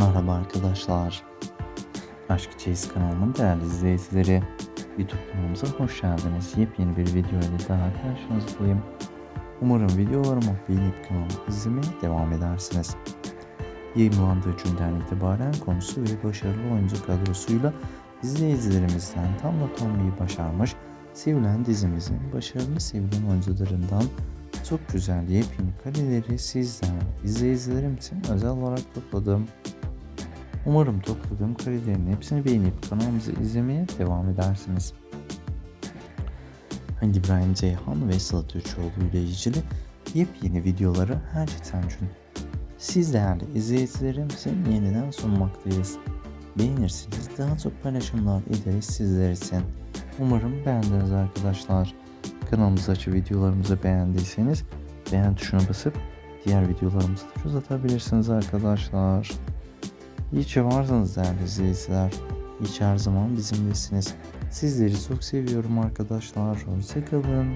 Merhaba arkadaşlar. Aşk Çeyiz kanalımın değerli izleyicileri. YouTube kanalımıza hoş geldiniz. Yepyeni bir video ile daha karşınızdayım. Umarım videolarımı beğenip kanalımı izlemeye devam edersiniz. Yayınlandığı günden itibaren konusu ve başarılı oyuncu kadrosuyla izleyicilerimizden tam not almayı başarmış sevilen dizimizin başarılı sevilen oyuncularından çok güzel yepyeni kareleri sizden izleyicilerim için özel olarak topladım. Umarım topladığım karelerin hepsini beğenip kanalımızı izlemeye devam edersiniz. Hani İbrahim Ceyhan ve Sıla Türkoğlu ile ilgili yepyeni videoları her geçen gün siz değerli izleyicilerim için yeniden sunmaktayız. Beğenirsiniz daha çok paylaşımlar ederiz sizler için. Umarım beğendiniz arkadaşlar. Kanalımızı açıp videolarımızı beğendiyseniz beğen tuşuna basıp diğer videolarımızı da göz atabilirsiniz arkadaşlar. İyi ki değerli izleyiciler. Ki her zaman bizimlesiniz. Sizleri çok seviyorum arkadaşlar. Hoşçakalın.